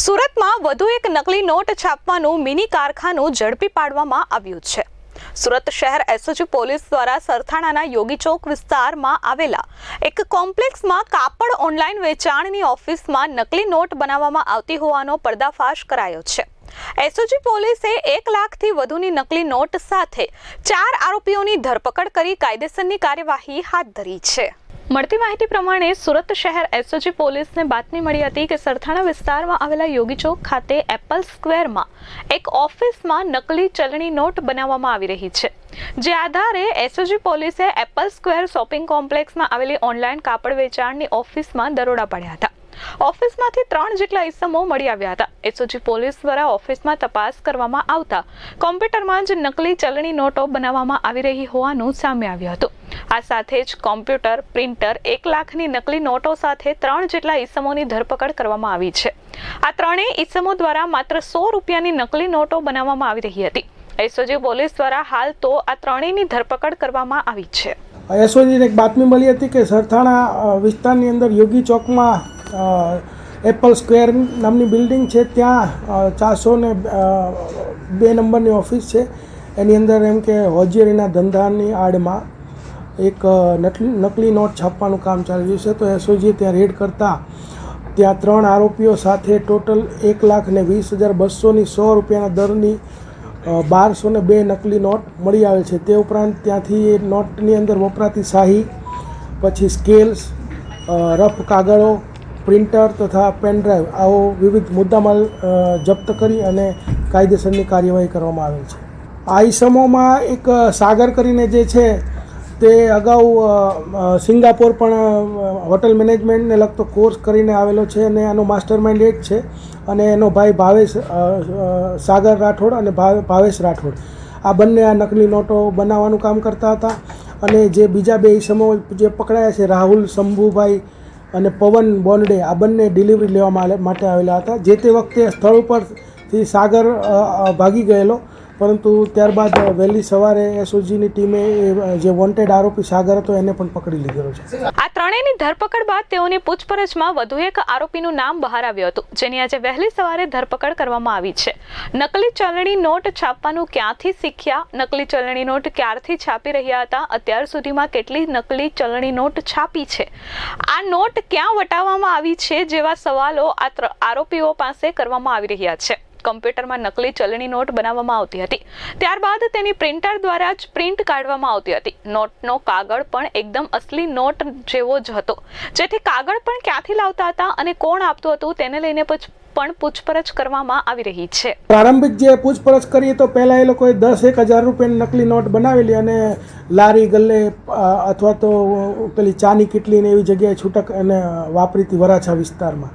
સુરતમાં વધુ એક નકલી નોટ છાપવાનું મિની કારખાનું ઝડપી પાડવામાં આવ્યું છે. સુરત શહેર એસઓજી પોલીસ દ્વારા સરથાણાના યોગી ચોક વિસ્તારમાં આવેલા એક કોમ્પ્લેક્સમાં કાપડ ઓનલાઈન વેચાણની ઓફિસમાં નકલી નોટ બનાવવામાં આવતી હોવાનો પર્દાફાશ કરાયો છે. એસઓજી પોલીસે એક લાખથી વધુની નકલી નોટ સાથે ચાર આરોપીઓની ધરપકડ કરી કાયદેસરની કાર્યવાહી હાથ ધરી છે. મળતી માહિતી પ્રમાણે સુરત શહેર એસઓજી પોલીસને બાતમી મળી હતી કે સરથાણા વિસ્તારમાં આવેલા યોગી ચોક ખાતે એપલ સ્ક્વેરમાં એક ઓફિસમાં નકલી ચલણી નોટ બનાવવામાં આવી રહી છે. જે આધારે એસઓજી પોલીસે એપલ સ્ક્વેર શોપિંગ કોમ્પ્લેક્સમાં આવેલી ઓનલાઈન કાપડ વેચાણની ઓફિસમાં દરોડા પાડ્યા હતા. ઓફિસમાંથી ત્રણ જેટલા ઇસમો મળી આવ્યા હતા. એસઓજી પોલીસ દ્વારા ઓફિસમાં તપાસ કરવામાં આવતા કોમ્પ્યુટરમાં જ નકલી ચલણી નોટો બનાવવામાં આવી રહી હોવાનું સામે આવ્યું હતું. આ સાથે જ કોમ્પ્યુટર, પ્રિન્ટર, એક લાખની નકલી નોટો સાથે ત્રણ જેટલા ઈસમોની ધરપકડ કરવામાં આવી છે. આ ત્રણેય ઈસમો દ્વારા માત્ર સો રૂપિયાની નકલી નોટો બનાવવામાં આવી રહી હતી. એસઓજી પોલીસ દ્વારા હાલ તો આ ત્રણેયની ધરપકડ કરવામાં આવી છે. એસઓજીને એક બાતમી મળી હતી કે સરથાણા વિસ્તારની અંદર યોગી ચોકમાં એપલ સ્ક્વેર નામની બિલ્ડિંગ છે. ત્યાં ચારસો ને બે નંબરની ઓફિસ છે. એની અંદર એમ કે હોજીરીના ધંધાની આડમાં એક નકલી નકલી નોટ છાપવાનું કામ ચાલી રહ્યું છે. તો એસઓજીએ ત્યાં રેડ કરતાં ત્યાં ત્રણ આરોપીઓ સાથે ટોટલ એક લાખ ને વીસ હજાર બસોની સો રૂપિયાના દરની બારસો ને બે નકલી નોટ મળી આવે છે. તે ઉપરાંત ત્યાંથી એ નોટની અંદર વપરાતી શાહી, પછી સ્કેલ્સ રફ કાગળો પ્રિન્ટર તથા પેનડ્રાઈવ આવો વિવિધ મુદ્દામાલ જપ્ત કરી અને કાયદેસરની કાર્યવાહી કરવામાં આવેલ છે. આ ઇસમોમાં એક સાગર કરીને જે છે તે અગાઉ સિંગાપોર પણ હોટલ મેનેજમેન્ટને લગતો કોર્સ કરીને આવેલો છે અને આનો માસ્ટર માઇન્ડ એ છે અને એનો ભાઈ ભાવેશ સાગર રાઠોડ અને ભાવે- ભાવેશ રાઠોડ. આ બંને આ નકલી નોટો બનાવવાનું કામ કરતા હતા અને જે બીજા બે ઈસમો જે પકડાયા છે, રાહુલ, શંભુભાઈ અને પવન, બોન્ડે આ બંને ડિલિવરી લેવા માટે આવેલા હતા. જે તે વખતે સ્થળ ઉપરથી સાગર ભાગી ગયેલો. પરંતુ ત્યારબાદ વહેલી સવારે એસઓજીની ટીમે જે વોન્ટેડ આરોપી સાગર હતો એને પણ પકડી લીધેલો છે. આ ત્રણેયની ધરપકડ બાદ તેઓની પૂછપરછમાં વધુ એક આરોપીનું નામ બહાર આવ્યું હતું, જેની આજે વહેલી સવારે ધરપકડ કરવામાં આવી છે. નકલી ચલણી નોટ છાપવાનું ક્યાંથી શીખ્યા? નકલી ચલણી નોટ ક્યારથી છાપી રહ્યા હતા? અત્યાર સુધીમાં કેટલી નકલી ચલણી નોટ છાપી છે? આ નોટ ક્યાં વટાવવામાં આવી છે જેવા સવાલો આ આરોપીઓ પાસે કરવામાં આવી રહ્યા છે? કમ્પ્યુટરમાં નકલી ચલણી નોટ બનાવવામાં આવતી હતી. ત્યારબાદ તેની પ્રિન્ટર દ્વારા જ પ્રિન્ટ કાઢવામાં આવતી હતી. નોટનો કાગળ પણ એકદમ અસલી નોટ જેવો જ હતો. જેથી કાગળ પણ ક્યાંથી લાવતા હતા અને કોણ આપતું હતું તેને લઈને પછી, પણ પૂછપરછ કરવામાં આવી રહી છે. પ્રારંભિક જે પૂછપરછ કરીએ તો પહેલાં એ લોકોએ દસ એક હજાર રૂપિયાની નકલી નોટ બનાવેલી અને લારી, ગલ્લે અથવા તો પેલી ચાની કીટલીને એવી જગ્યાએ છૂટક અને વાપરીતી વરાછા વિસ્તારમાં.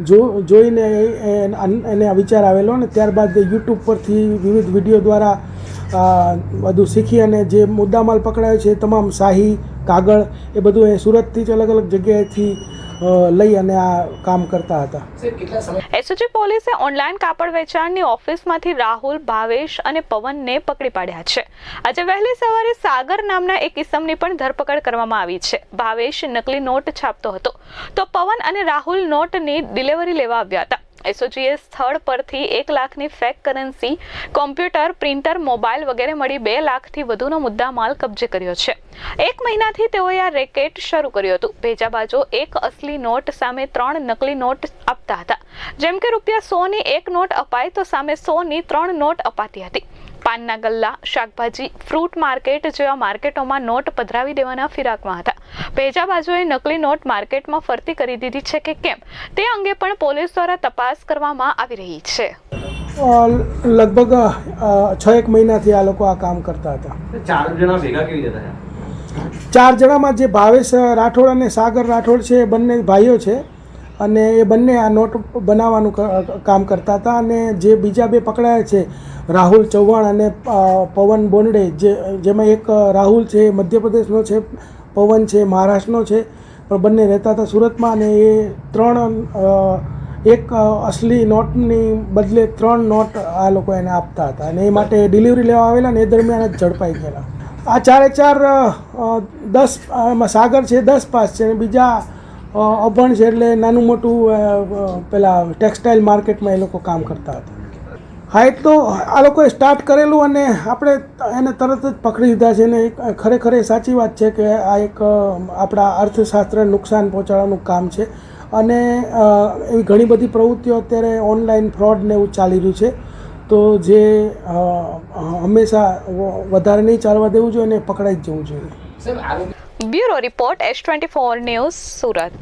જો, જોઈને એને વિચાર આવેલો ને ત્યારબાદ યુટ્યુબ પરથી વિવિધ વીડિયો દ્વારા બધું શીખી અને જે મુદ્દામાલ પકડાયો છે તમામ શાહી, કાગળ એ બધું એ સુરતથી જ અલગ અલગ જગ્યાએથી લઈ અને આ કામ કરતા હતા. એસઓજી પોલીસે ઓનલાઈન કાપડ વેચાણની ઓફિસમાંથી રાહુલ ભાવેશ અને પવનને પકડી પાડ્યા છે. આજે વહેલી સવારે સાગર નામના એક ઇસમની પણ ધરપકડ કરવામાં આવી છે. ભાવેશ નકલી નોટ છાપતો હતો. તો પવન અને રાહુલ નોટની ડિલિવરી લેવા આવ્યા હતા. એસઓજીએ સ્થળ પરથી એક લાખની fake currency, computer, printer, mobile વગેરે મળી બે લાખથી વધુનો મુદ્દામાલ કબજે કર્યો છે. એક મહિનાથી તેઓએ આ રેકેટ શરૂ કર્યું હતું. ભેજા બાજુ એક અસલી નોટ સામે ત્રણ નકલી નોટ આપતા હતા. જેમ કે રૂપિયા સોની એક નોટ અપાય તો સામે સોની ત્રણ નોટ અપાતી હતી. પાનના ગલ્લા શાકભાજી ફ્રૂટ માર્કેટ જેવા માર્કેટોમાં નોટ પધરાવી દેવાના ફિરાકમાં હતા. પેજા બાજુએ નકલી નોટ માર્કેટમાં ફરતી કરી દીધી છે કે કેમ? તે અંગે પણ પોલીસ દ્વારા તપાસ કરવામાં આવી રહી છે. લગભગ છ એક મહિનાથી આ લોકો આ કામ કરતા હતા. ચાર જણા ભેગા કેવી રીતે ચાર જણામાં જે ભાવેશ રાઠોડ અને સાગર રાઠોડ છે એ બંને ભાઈઓ છે. અને એ બંને આ નોટ બનાવવાનું કામ કરતા હતા અને જે બીજા બે પકડાયા છે, રાહુલ ચૌહાણ અને પવન બોનડે જે, જેમાં એક રાહુલ છે એ મધ્યપ્રદેશનો છે, પવન છે, મહારાષ્ટ્રનો છે, પણ બંને રહેતા હતા સુરતમાં અને એ ત્રણ એક અસલી નોટની બદલે ત્રણ નોટ આ લોકો એને આપતા હતા અને એ માટે ડિલિવરી લેવા આવેલા ને એ દરમિયાન જ ઝડપાઈ ગયેલા. આ ચારે ચાર દસ સાગર છે, દસ પાસ છે અને બીજા અભણ છે એટલે નાનું મોટું પેલા ટેક્સટાઇલ માર્કેટમાં એ લોકો કામ કરતા હતા. હા એક તો આ લોકોએ સ્ટાર્ટ કરેલું અને આપણે એને તરત જ પકડી લીધા છે એક ખરેખર એ સાચી વાત છે કે આ એક આપણા અર્થશાસ્ત્ર નુકસાન પહોંચાડવાનું કામ છે. અને એવી ઘણી બધી પ્રવૃત્તિઓ અત્યારે ઓનલાઈન ફ્રોડ ને એવું ચાલી રહ્યું છે. તો જે હંમેશા વધારે નહીં ચાલવા દેવું જોઈએ અને પકડાઈ જ જવું જોઈએ. Bureau report S twenty four news Surat.